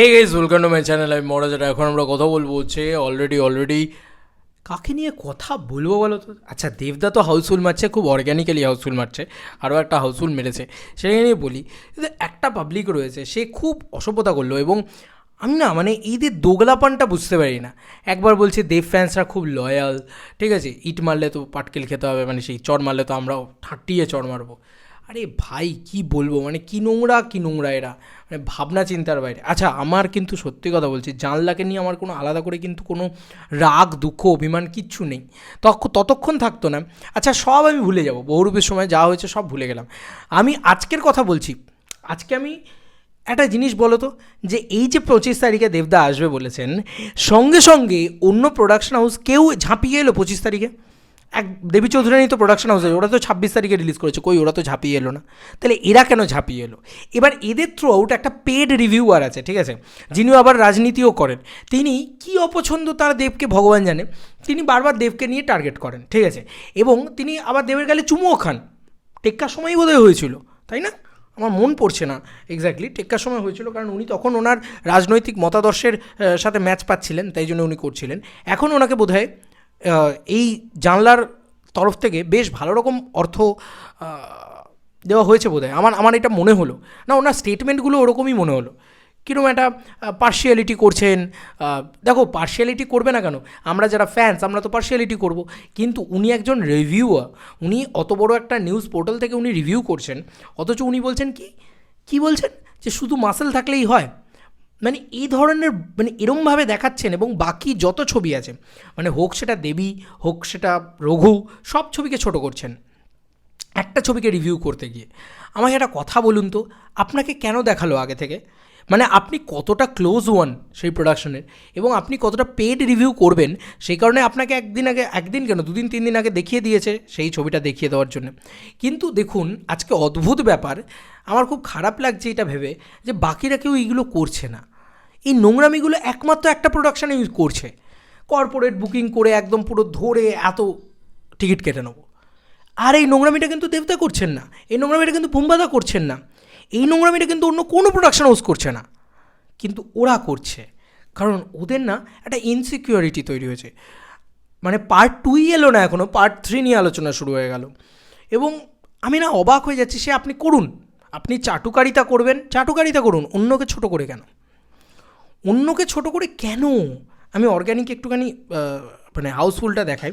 এই guess to my channel আমি মরা যেটা এখন আমরা কথা বলব হচ্ছে অলরেডি অলরেডি কাকে নিয়ে কথা বলব বলো তো? আচ্ছা দেবদা তো হাউসফুল মারছে, খুব অর্গ্যানিক্যালি হাউসফুল মারছে আরও একটা হাউসফুল মেরেছে। সেটা নিয়ে বলি একটা পাবলিক রয়েছে, সে খুব অসভ্যতা করল এবং আমি না মানে এদের দোগলাপানটা বুঝতে পারি না। একবার বলছে দেব ফ্যান্সরা খুব লয়াল ঠিক আছে? ইট মারলে তো পাটকেল খেতে হবে মানে সেই চড় মারলে তো আমরাও ঠাট্টিয়ে চড় মারবো। আরে ভাই, কি বলব? মানে কি নোংরা কি নোংরা এরা? মানে ভাবনা চিন্তার বাইরে। আচ্ছা আমার কিন্তু সত্যি কথা বলছি, জানলাকে নিয়ে আমার কোনো আলাদা করে কিন্তু কোনো রাগ, দুঃখ, অভিমান কিচ্ছু নেই। তখন ততক্ষণ থাকতো না। আচ্ছা সব আমি ভুলে যাব। বহুরূপের সময় যা হয়েছে সব ভুলে গেলাম। আমি আজকের কথা বলছি, আজকে আমি একটা জিনিস বলো তো, যে এই যে পঁচিশ তারিখে দেবদা আসবে বলেছেন, সঙ্গে সঙ্গে অন্য প্রোডাকশন হাউস কেউ ঝাঁপিয়ে এলো পঁচিশ তারিখে? এক দেবী চৌধুরানী তো প্রোডাকশন হাউসে ওরা তো ছাব্বিশ তারিখে রিলিজ করেছে, কই ওরা তো ঝাঁপিয়ে এলো না? তাহলে এরা কেন ঝাঁপিয়ে এলো? এবার এদের থ্রু আউট একটা পেড রিভিউয়ার আছে, ঠিক আছে? যিনিও আবার রাজনীতিও করেন। তিনি কি অপছন্দ তার দেবকে ভগবান জানে? তিনি বারবার দেবকে নিয়ে টার্গেট করেন, ঠিক আছে? এবং তিনি আবার দেবের গালে চুমুও খান। টেক্কার সময়ই বোধহয় হয়েছিল, তাই না? আমার মন পড়ছে না এক্স্যাক্টলি টেক্কার সময় হয়েছিল, কারণ উনি তখন ওনার রাজনৈতিক মতাদর্শের সাথে ম্যাচ পাচ্ছিলেন, তাই জন্য উনি করছিলেন। এখন ওনাকে বোধহয় এই জানলার তরফ থেকে বেশ ভালো রকম অর্থ দেওয়া হয়েছে বোধহয়। আমার আমার এটা মনে হলো। না, ওনার স্টেটমেন্টগুলো ওরকমই মনে হলো। কীরকম একটা পার্শিয়ালিটি করছেন দেখো পার্শিয়ালিটি করবে না কেন? আমরা যারা ফ্যান্স আমরা তো পার্শিয়ালিটি করব। কিন্তু উনি একজন রিভিউয়ার উনি অত বড় একটা নিউজ পোর্টাল থেকে উনি রিভিউ করছেন। অথচ উনি বলছেন কি? কি বলছেন? যে শুধু মাসেল থাকলেই হয়। মানে এই ধরনের মানে এরমভাবে দেখাচ্ছেন এবং বাকি যত ছবি আছে মানে হোক সেটা দেবী, হোক সেটা রঘু, সব ছবিকে ছোট করছেন। একটা ছবিকে রিভিউ করতে গিয়ে। আমাকে একটা কথা বলুন তো, আপনাকে কেন দেখাল আগে থেকে? মানে আপনি কতটা ক্লোজ ওয়ান সেই প্রোডাকশনের এবং আপনি কতটা পেড রিভিউ করবেন, সেই কারণে আপনাকে একদিন আগে, একদিন কেন, দুদিন, তিন দিন আগে দেখিয়ে দিয়েছে সেই ছবিটা দেখিয়ে দেওয়ার জন্য। কিন্তু দেখুন, আজকে অদ্ভুত ব্যাপার, আমার খুব খারাপ লাগছে এটা ভেবে যে বাকিরা কেউ এইগুলো করছে না। এই নোংরামিগুলো একমাত্র একটা প্রোডাকশানে ইউজ করছে। কর্পোরেট বুকিং করে একদম পুরো ধরে এত টিকিট কেটে নেব। আর এই নোংরামিটা কিন্তু দেবতা করছেন না। এই নোংরামিটা কিন্তু বুম্বাদা করছেন না। এই নোংরামিটা কিন্তু অন্য কোনো প্রোডাকশান হাউস করছে না। কিন্তু ওরা করছে। কারণ ওদের না একটা ইনসিকিউরিটি তৈরি হয়েছে। মানে পার্ট টুই এলো না এখনও পার্ট থ্রি নিয়ে আলোচনা শুরু হয়ে গেল। এবং আমি না অবাক হয়ে যাচ্ছি, সে আপনি করুন। আপনি চাটুকারিতা করবেন। চাটুকারিতা করুন, অন্যকে ছোট করে কেন? অন্যকে ছোট করে কেন? আমি অর্গ্যানিক একটুখানি মানে হাউসফুলটা দেখাই।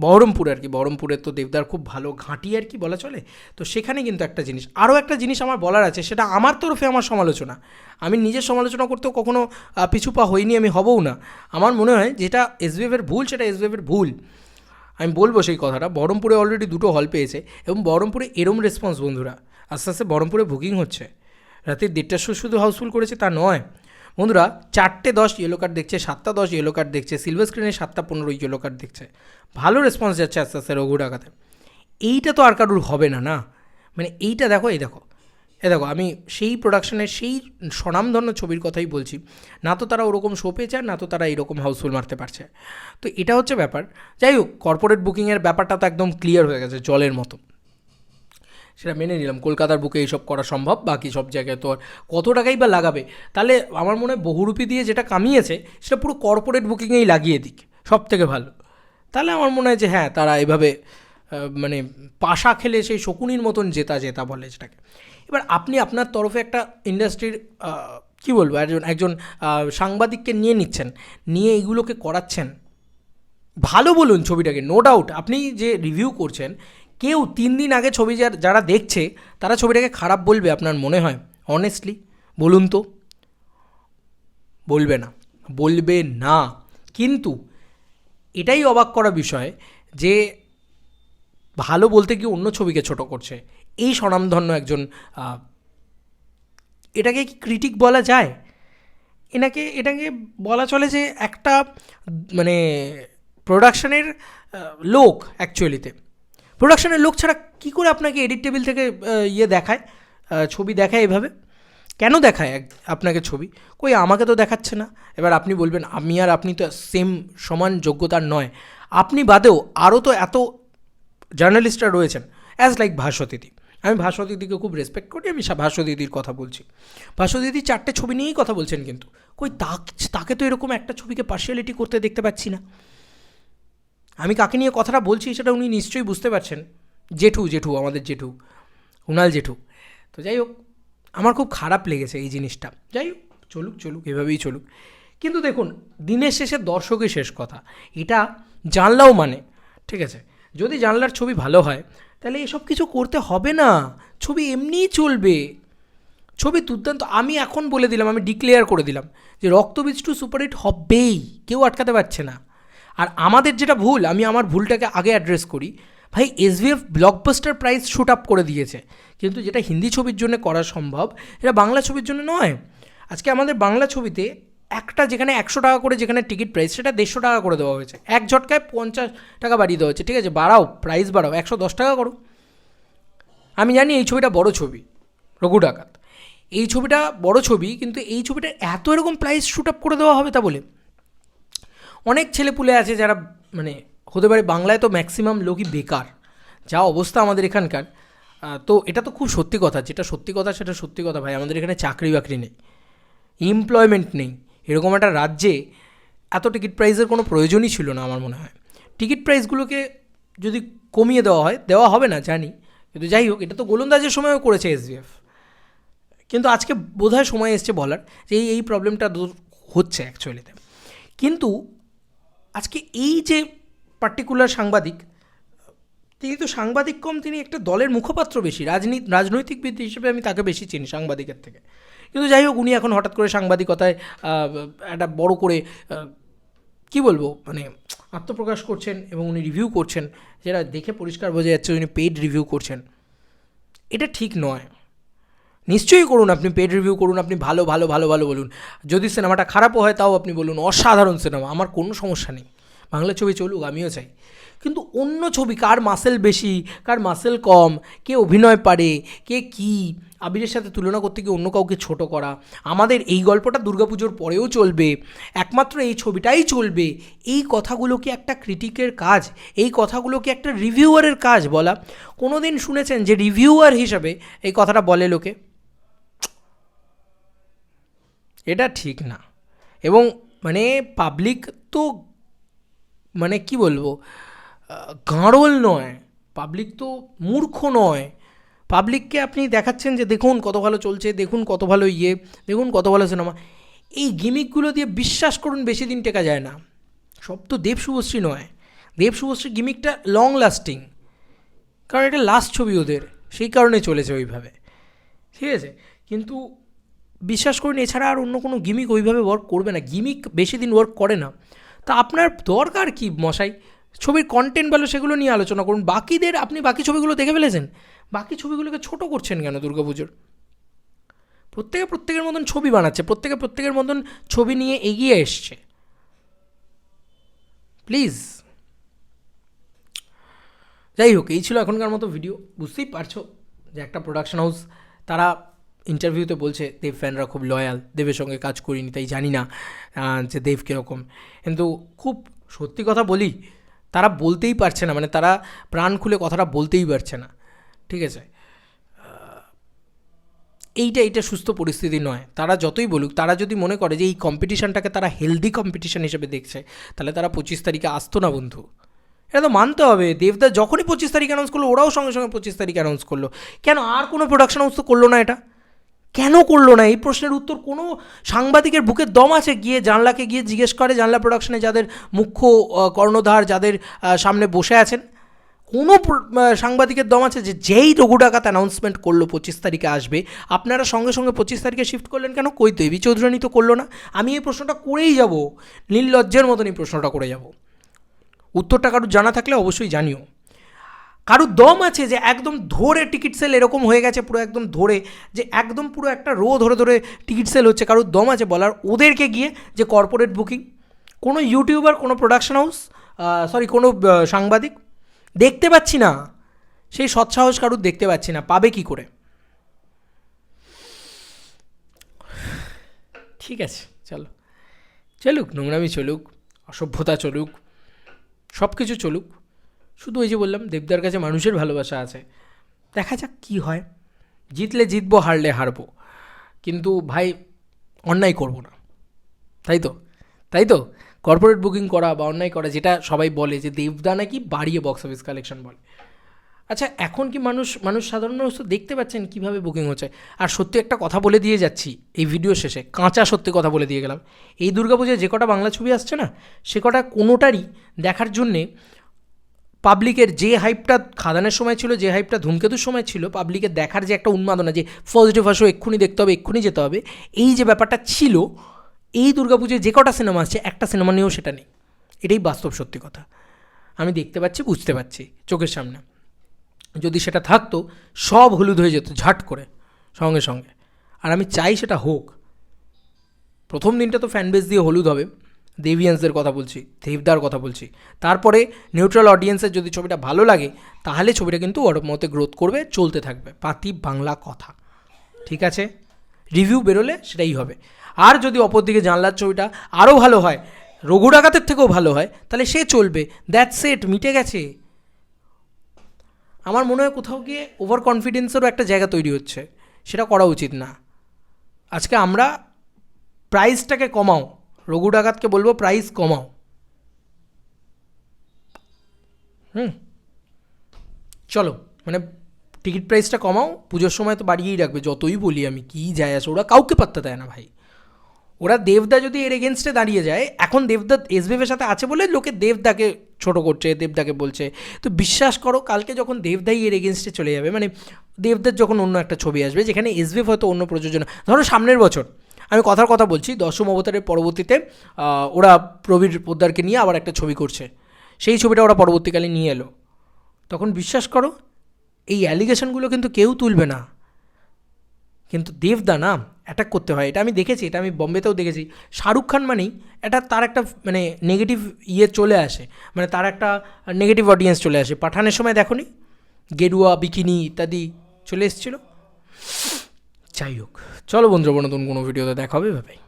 বহরমপুর আর কি। বহরমপুরের তো দেবদার খুব ভালো ঘাঁটি আর কি বলা চলে। তো সেখানে কিন্তু একটা জিনিস। আরও একটা জিনিস আমার বলার আছে সেটা আমার তরফে আমার সমালোচনা। আমি নিজের সমালোচনা করতেও কখনো আহ, পিছু পা হইনি আমি হবও না। আমার মনে হয় যেটা এসবিএফের ভুল সেটা এসবিএফের ভুল। আমি বলব সেই কথাটা। বহরমপুরে অলরেডি দুটো হল পেয়েছে এবং বহরমপুরে এরম রেসপন্স বন্ধুরা। আস্তে আস্তে বহরমপুরে বুকিং হচ্ছে। রাতের দেড়টার শুধু হাউসফুল করেছে তা নয়। বন্ধুরা, চারটে দশ ইয়েলো কার্ড দেখছে, সাতটা দশ ইয়েলো কার্ড দেখছে সিলভার স্ক্রিনে সাতটা পনেরো ইয়েলো কার্ড দেখছে। ভালো রেসপন্স যাচ্ছে আস্তে আস্তে রঘু ডাকাতে। এইটা তো আর কারুর হবে না না? মানে এইটা দেখো, এই দেখো। এ দেখো, আমি সেই প্রোডাকশনের সেই স্বনামধন্য ছবির কথাই বলছি। না তো তারা ওরকম শো পেয়েছে না তো তারা এরকম হাউসফুল মারতে পারছে। তো এটা হচ্ছে ব্যাপার। যাই হোক কর্পোরেট বুকিংয়ের ব্যাপারটা তো একদম ক্লিয়ার হয়ে গেছে, জলের মতো। সেটা মেনে নিলাম। কলকাতার বুকে এইসব করা সম্ভব, বাকি সব জায়গায় তো আর কত টাকাই বা লাগাবে? তাহলে আমার মনে হয় বহুরূপী দিয়ে যেটা কামিয়েছে, সেটা পুরো কর্পোরেট বুকিংয়েই লাগিয়ে দিক সব থেকে ভালো। তাহলে আমার মনে হয় যে হ্যাঁ তারা এভাবে মানে পাশা খেলে সেই শকুনির মতন জেতা জেতা বলে যেটাকে এবার আপনি আপনার তরফে একটা ইন্ডাস্ট্রির কী বলব, একজন একজন সাংবাদিককে নিয়ে নিচ্ছেন, নিয়ে এইগুলোকে করাচ্ছেন। ভালো বলুন ছবিটাকে নো ডাউট আপনি যে রিভিউ করছেন কেউ তিন দিন আগে ছবি যার- দেখছে, তারা ছবিটাকে খারাপ বলবে আপনার মনে হয়। অনেস্টলি বলুন তো। বলবে না। বলবে না। কিন্তু এটাই অবাক করা বিষয় যে ভালো বলতে গিয়ে অন্য ছবিকে ছোট করছে। এই স্বনামধন্য একজন এটাকে কি ক্রিটিক বলা যায়? এনাকে, এটাকে বলা চলে যে একটা মানে প্রোডাকশনের লোক অ্যাকচুয়ালিতে প্রোডাকশনের লোক ছাড়া কী করে আপনাকে এডিট টেবিল থেকে ইয়ে দেখায়? ছবি দেখায় এভাবে? কেন দেখায় আপনাকে ছবি? কই আমাকে তো দেখাচ্ছে না। এবার আপনি বলবেন, আমি আর আপনি তো সেম সমান যোগ্যতার নয়। আপনি বাদেও আরও তো এত জার্নালিস্টরা রয়েছেন অ্যাজ লাইক ভাস্বতীতি আমি ভাস্ব দিদিকে খুব রেসপেক্ট করি, আমি দিদির কথা বলছি। ভাস্ব দিদি চারটে ছবি নিয়েই কথা বলছেন কিন্তু। কই তাকে তো এরকম একটা ছবিকে পার্সিয়ালিটি করতে দেখতে পাচ্ছি না। আমি কাকে নিয়ে কথাটা বলছি সেটা উনি নিশ্চয়ই বুঝতে পারছেন। জেঠু জেঠু, আমাদের জেঠু কুণাল জেঠু। তো যাই হোক, আমার খুব খারাপ লেগেছে এই জিনিসটা। যাই হোক, চলুক চলুক, এভাবেই চলুক। কিন্তু দেখুন, দিনের শেষে দর্শকই শেষ কথা। এটা জানলাও মানে ঠিক আছে? যদি জানলার ছবি ভালো হয়, তাহলে এসব কিছু করতে হবে না। ছবি এমনিই চলবে। ছবি দুর্দান্ত। আমি এখন বলে দিলাম, আমি ডিক্লেয়ার করে দিলাম যে রক্তবীজ টু সুপারহিট হবেই। কেউ আটকাতে পারছে না। আর আমাদের যেটা ভুল, আমি আমার ভুলটাকে আগে অ্যাড্রেস করি। ভাই SVF blockbuster price shoot up করে দিয়েছে। কিন্তু যেটা হিন্দি ছবির জন্য করা সম্ভব, এটা বাংলা ছবির জন্য নয়। আজকে আমাদের বাংলা ছবিতে একটা যেখানে একশো টাকা করে যেখানে টিকিট প্রাইস সেটা দেড়শো টাকা করে দেওয়া হয়েছে। এক ঝটকায় পঞ্চাশ টাকা বাড়িয়ে দেওয়া হয়েছে। ঠিক আছে, বাড়াও প্রাইস বাড়াও, একশো দশ টাকা করো। আমি জানি এই ছবিটা বড় ছবি, রঘু ডাকাত। এই ছবিটা বড় ছবি, কিন্তু এই ছবিটা এত এরকম প্রাইস শুট আপ করে দেওয়া হবে তা বলে। অনেক ছেলেপুলে আছে যারা মানে হতে পারে বাংলায় তো ম্যাক্সিমাম লোকই বেকার। যা অবস্থা আমাদের এখানকার। তো এটা তো খুব সত্যি কথা। যেটা সত্যি কথা সেটা সত্যি কথা ভাই। আমাদের এখানে চাকরি বাকরি নেই। এমপ্লয়মেন্ট নেই। এরকম একটা রাজ্যে এত টিকিট প্রাইসের কোনো প্রয়োজনই ছিল না আমার মনে হয়। টিকিট প্রাইসগুলোকে যদি কমিয়ে দেওয়া হয়, দেওয়া হবে না, জানি। কিন্তু যাই হোক, এটা তো গোলন্দাজের সময়ও করেছে এসবিএফ কিন্তু আজকে বোধহয় সময় এসছে বলার যে এই প্রবলেমটা হচ্ছে অ্যাকচুয়ালিতে কিন্তু আজকে এই যে পার্টিকুলার সাংবাদিক, তিনি তো সাংবাদিক কম, তিনি একটা দলের মুখপাত্র বেশি। রাজনীতি, রাজনৈতিকবিদ হিসেবে আমি তাকে বেশি চিনি সাংবাদিকের থেকে। কিন্তু যাই হোক, উনি এখন হঠাৎ করে সাংবাদিকতায় একটা বড় করে কি বলব মানে আত্মপ্রকাশ করছেন এবং উনি রিভিউ করছেন। যেটা দেখে পরিষ্কার বোঝা যাচ্ছে উনি পেইড রিভিউ করছেন। এটা ঠিক নয়। নিশ্চয়ই করুন, আপনি পেড রিভিউ করুন, আপনি ভালো ভালো ভালো ভালো বলুন। যদি সিনেমাটা খারাপও হয়, তাও আপনি বলুন, অসাধারণ সিনেমা, আমার কোনো সমস্যা নেই। বাংলা ছবি চলুক, আমিও চাই। কিন্তু অন্য ছবি, কার মাসেল বেশি, কার মাসেল কম, কে অভিনয় পারে, কে কি, আবিরের সাথে তুলনা করতে গিয়ে অন্য কাউকে ছোট করা, আমাদের এই গল্পটা দুর্গাপুজোর পরেও চলবে, একমাত্র এই ছবিটাই চলবে, এই কথাগুলো কি একটা ক্রিটিকের কাজ, এই কথাগুলো কি একটা রিভিউয়ারের কাজ বলা? কোনো দিন শুনেছেন যে রিভিউয়ার হিসাবে এই কথাটা বলে লোকে? এটা ঠিক না। এবং মানে পাবলিক তো মানে কি বলব গাঁড়ল নয়। পাবলিক তো মূর্খ নয়। পাবলিককে আপনি দেখাচ্ছেন যে দেখুন কত ভালো চলছে, দেখুন কত ভালো ইয়ে দেখুন কত ভালো সিনেমা এই গিমিকগুলো দিয়ে বিশ্বাস করুন বেশি দিন টেকা যায় না। সব তো দেব শুভশ্রী নয়। দেব শুভশ্রী গিমিকটা লং লাস্টিং কারণ এটা লাস্ট ছবি ওদের। সেই কারণে চলেছে ওইভাবে। ঠিক আছে? কিন্তু বিশ্বাস করুন, এছাড়া আর অন্য কোনো গিমিক ওইভাবে ওয়ার্ক করবে না। গিমিক বেশি দিন ওয়ার্ক করে না। তা আপনার দরকার কি মশাই? ছবির কন্টেন্ট ভালো সেগুলো নিয়ে আলোচনা করুন। বাকিদের, আপনি বাকি ছবিগুলো দেখে ফেলেছেন? বাকি ছবিগুলোকে ছোট করছেন কেন দুর্গাপুজোর? প্রত্যেকে প্রত্যেকের মতন ছবি বানাচ্ছে, প্রত্যেকে প্রত্যেকের মতন ছবি নিয়ে এগিয়ে এসছে। প্লিজ যাই হোক, এই ছিল এখনকার মতো ভিডিও বুঝতেই পারছ যে একটা প্রোডাকশন হাউস তারা ইন্টারভিউতে বলছে, দেব ফ্যানরা খুব লয়াল দেবের সঙ্গে কাজ করিনি, তাই জানি না যে দেব কীরকম। কিন্তু খুব সত্যি কথা বলি, তারা বলতেই পারছে না মানে তারা প্রাণ খুলে কথাটা বলতেই পারছে না। ঠিক আছে? এইটা এইটা সুস্থ পরিস্থিতি নয়। তারা যতই বলুক, তারা যদি মনে করে যে এই কম্পিটিশানটাকে তারা হেলদি কম্পিটিশান হিসেবে দেখছে, তাহলে তারা পঁচিশ তারিখে আসতো না, বন্ধু। এটা তো মানতে হবে। দেবদা যখনই পঁচিশ তারিখ অ্যানাউন্স করল, ওরাও সঙ্গে সঙ্গে পঁচিশ তারিখ অ্যানাউন্স করল। কেন? আর কোনো প্রোডাকশন হাউস তো করল না এটা। কেন করল না? এই প্রশ্নের উত্তর কোনো সাংবাদিকের বুকের দম আছে? গিয়ে জানলাকে গিয়ে জিজ্ঞেস করে, জানলা প্রোডাকশনে যাদের মুখ্য কর্ণধার, যাদের সামনে বসে আছেন, কোনো সাংবাদিকের দম আছে যে যেই রঘু ডাকাত অ্যানাউন্সমেন্ট করল পঁচিশ তারিখে আসবে, আপনারা সঙ্গে সঙ্গে পঁচিশ তারিখে শিফট করলেন কেন? কই দেবী চৌধুরানী তো করল না। আমি এই প্রশ্নটা করেই যাব। নীললজ্জের মতন এই প্রশ্নটা করে যাব। উত্তরটা কারোর জানা থাকলে অবশ্যই জানিও। কারোর দম আছে যে একদম ধরে টিকিট সেল এরকম হয়ে গেছে, পুরো একদম ধরে, যে একদম পুরো একটা রো ধরে ধরে টিকিট সেল হচ্ছে, কারোর দম আছে বলার ওদেরকে গিয়ে যে কর্পোরেট বুকিং কোনো ইউটিউবার কোনো প্রোডাকশন হাউস সরি কোনো সাংবাদিক দেখতে পাচ্ছি না, সেই সৎসাহস কারুর দেখতে পাচ্ছি না, পাবে কি করে? ঠিক আছে, চলো। চলুক, নোংরামি চলুক, অসভ্যতা চলুক সব কিছু চলুক। শুধু ওই যে বললাম, দেবদার কাছে মানুষের ভালোবাসা আছে। দেখা যাক কী হয়। জিতলে জিতবো, হারলে হারবো। কিন্তু ভাই, অন্যায় করব না। তাই তো? তাই তো? কর্পোরেট বুকিং করা বা অন্যায় করা, যেটা সবাই বলে যে দেবদা নাকি বাড়িয়ে বক্স অফিস কালেকশন বলে। আচ্ছা এখন কি মানুষ মানুষ সাধারণ মানুষ তো দেখতে পাচ্ছেন কীভাবে বুকিং হচ্ছে? আর সত্যি একটা কথা বলে দিয়ে যাচ্ছি এই ভিডিও শেষে। কাঁচা সত্যি কথা বলে দিয়ে গেলাম। এই দুর্গাপুজোয় যে কটা বাংলা ছবি আসছে না, সে কটা কোনোটারই দেখার জন্যে পাবলিকের যে হাইপটা খাদানের সময় ছিল, যে হাইপটা ধূমকেতুর সময় ছিল পাবলিকের দেখার যে একটা উন্মাদনা, যে ফার্স্ট ডে এক্ষুনি দেখতে হবে, এক্ষুনি যেতে হবে, এই যে ব্যাপারটা ছিল, এই দুর্গাপুজোয় যে কটা সিনেমা আছে একটা সিনেমা নিয়েও সেটা নেই। এটাই বাস্তব সত্যি কথা। আমি দেখতে পাচ্ছি, বুঝতে পারছি, চোখের সামনে। যদি সেটা থাকতো, সব হলুদ হয়ে যেত, ঝাট করে, সঙ্গে সঙ্গে। আর আমি চাই সেটা হোক। প্রথম দিনটা তো ফ্যান বেস দিয়ে হলুদ হবে। দেভিয়ান্সদের কথা বলছি, দেবদার কথা বলছি। তারপরে নিউট্রাল অডিয়েন্সের যদি ছবিটা ভালো লাগে, তাহলে ছবিটা কিন্তু ওর মতে গ্রোথ করবে, চলতে থাকবে। পাতি বাংলা কথা। ঠিক আছে? রিভিউ বেরোলে সেটাই হবে। আর যদি অপর দিকে জানলার ছবিটা আরও ভালো হয়, রঘু ডাকাতের থেকেও ভালো হয়, তাহলে সে চলবে। দ্যাটস সেট মিটে গেছে। আমার মনে হয় কোথাও গিয়ে ওভার কনফিডেন্সেরও একটা জায়গা তৈরি হচ্ছে। সেটা করা উচিত না। আজকে আমরা প্রাইসটাকে কমাও। রঘু ডাকাতকে বলব প্রাইস কমাও। হুম। চলো মানে টিকিট প্রাইসটা কমাও, পুজোর সময় তো বাড়িয়েই রাখবে, যতই বলি আমি, কী যায় আসে, ওরা কাউকে পাত্তা দেয় না ভাই। ওরা দেবদা যদি এর এগেনস্টে দাঁড়িয়ে যায়, এখন দেবদা এসবিএফের সাথে আছে বলে লোকে দেবদাকে ছোট করছে, দেবদাকে বলছে। তো বিশ্বাস করো, কালকে যখন দেবদাই এর এগেনস্টে চলে যাবে মানে দেবদার যখন অন্য একটা ছবি আসবে, যেখানে এসবিএফ হয়তো অন্য প্রযোজনা, ধরো সামনের বছর আমি কথার কথা বলছি, দশম অবতারের পরবর্তীতে ওরা প্রবীর পোদ্দারকে নিয়ে আবার একটা ছবি করছে। সেই ছবিটা ওরা পরবর্তীকালে নিয়ে এলো। তখন বিশ্বাস করো, এই অ্যালিগেশনগুলো কিন্তু কেউ তুলবে না। কিন্তু দেবদা না অ্যাটাক করতে হয়। এটা আমি দেখেছি, এটা আমি বম্বেতেও দেখেছি। শাহরুখ খান মানেই এটা তার একটা মানে নেগেটিভ ইয়ে চলে আসে। মানে তার একটা নেগেটিভ অডিয়েন্স চলে আসে। পাঠানের সময় দেখো নি? গেরুয়া, বিকিনি ইত্যাদি চলে এসেছিল। যাই হোক চলো বন্ধুরা নতুন কোনো ভিডিওতে দেখা হবে ভাই